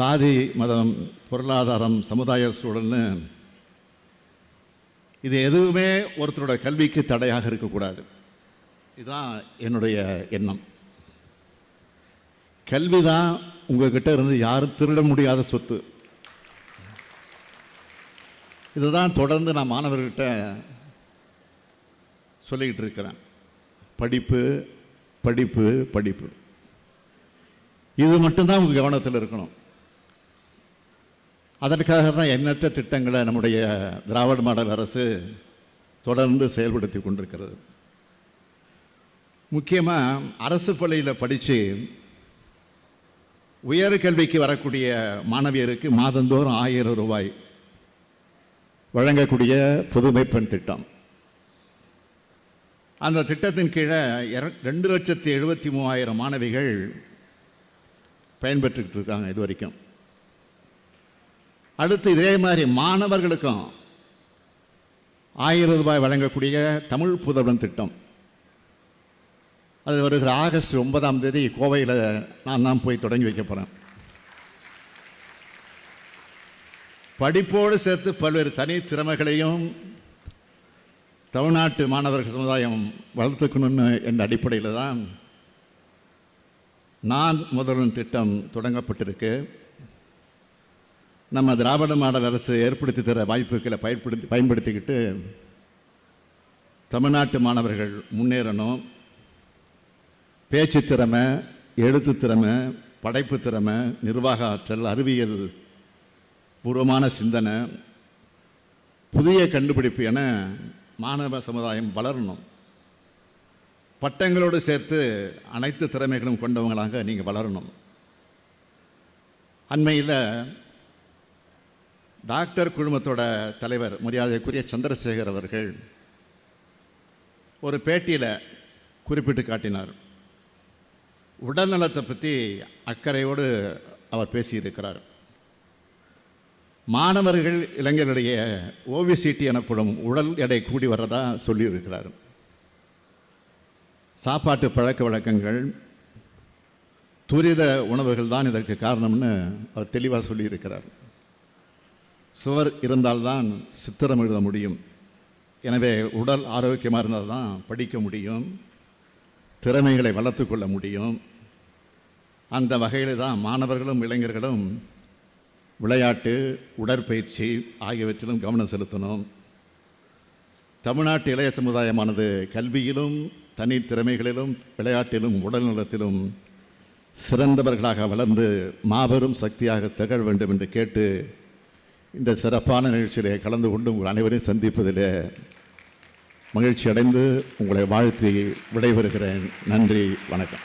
சாதி மதம் பொருளாதாரம் சமுதாய சூழல்னு இது எதுவுமே ஒருத்தரோட கல்விக்கு தடையாக இருக்கக்கூடாது. இதுதான் என்னுடைய எண்ணம். கல்வி தான் உங்ககிட்ட இருந்து யாரும் திருட முடியாத சொத்து. இதுதான் தொடர்ந்து நான் மாணவர்கிட்ட சொல்லிக்கிட்டு இருக்கிறேன். படிப்பு படிப்பு படிப்பு. இது மட்டும்தான் உங்கள் கவனத்தில் இருக்கணும். அதற்காக தான் எண்ணற்ற திட்டங்களை நம்முடைய திராவிட மாடல் அரசு தொடர்ந்து செயல்படுத்தி கொண்டிருக்கிறது. முக்கியமாக அரசு பள்ளியில் படித்து உயர்கல்விக்கு வரக்கூடிய மாணவியருக்கு மாதந்தோறும் ஆயிரம் ரூபாய் வழங்கக்கூடிய புதுமை பெண் திட்டம். அந்த திட்டத்தின் கீழே ரெண்டு லட்சத்தி எழுபத்தி மூவாயிரம் மாணவிகள் பயன்பெற்றுக்கிட்டு இருக்காங்க இது வரைக்கும். அடுத்து இதே மாதிரி மாணவர்களுக்கும் ஆயிரம் ரூபாய் வழங்கக்கூடிய தமிழ் புதல்வன் திட்டம். அது வருகிற ஆகஸ்ட் ஒன்பதாம் தேதி கோவையில் நான் தான் போய் தொடங்கி வைக்க போகிறேன் படிப்போடு சேர்த்து பல்வேறு தனி திறமைகளையும் தமிழ்நாட்டு மாணவர்கள் சமுதாயம் வளர்த்துக்கணும்னு என்ற அடிப்படையில் தான் நான் முதல்வன் திட்டம் தொடங்கப்பட்டிருக்கு. நம்ம திராவிட மாடல் அரசு ஏற்படுத்தி தர வாய்ப்புகளை பயன்படுத்தி பயன்படுத்திக்கிட்டு தமிழ்நாட்டு மாணவர்கள் முன்னேறணும். பேச்சு திறமை எழுத்து திறமை படைப்பு திறமை நிர்வாக ஆற்றல் அறிவியல் பூர்வமான சிந்தனை புதிய கண்டுபிடிப்பு என மாணவ சமுதாயம் வளரணும். பட்டங்களோடு சேர்த்து அனைத்து திறமைகளும் கொண்டவங்களாக நீங்கள் வளரணும். அண்மையில் டாக்டர் குழுமத்தோட தலைவர் மரியாதைக்குரிய சந்திரசேகர் அவர்கள் ஒரு பேட்டியில் குறிப்பிட்டு காட்டினார். உடல்நலத்தை பற்றி அக்கறையோடு அவர் பேசியிருக்கிறார். மாணவர்கள் இளைஞருடைய ஓவிசிடி எனப்படும் உடல் எடை கூடி வர்றதா சொல்லியிருக்கிறார். சாப்பாட்டு பழக்க வழக்கங்கள் துரித உணவுகள் தான் இதற்கு காரணம்னு அவர் தெளிவாக சொல்லியிருக்கிறார். சுவர் இருந்தால்தான் சித்திரம் எழுத முடியும். எனவே உடல் ஆரோக்கியமாக இருந்தால் தான் படிக்க முடியும். திறமைகளை வளர்த்து கொள்ள முடியும். அந்த வகையில் தான் மாணவர்களும் இளைஞர்களும் விளையாட்டு உடற்பயிற்சி ஆகியவற்றிலும் கவனம் செலுத்தணும். தமிழ்நாட்டு இளைய சமுதாயமானது கல்வியிலும் தனி திறமைகளிலும் விளையாட்டிலும் உடல்நலத்திலும் சிறந்தவர்களாக வளர்ந்து மாபெரும் சக்தியாக திகழ வேண்டும் என்று கேட்டு இந்த சிறப்பான நிகழ்ச்சியிலே கலந்து கொண்டு உங்கள் அனைவரையும் சந்திப்பதிலே மகிழ்ச்சி அடைந்து உங்களை வாழ்த்தி விடைபெறுகிறேன். நன்றி வணக்கம்.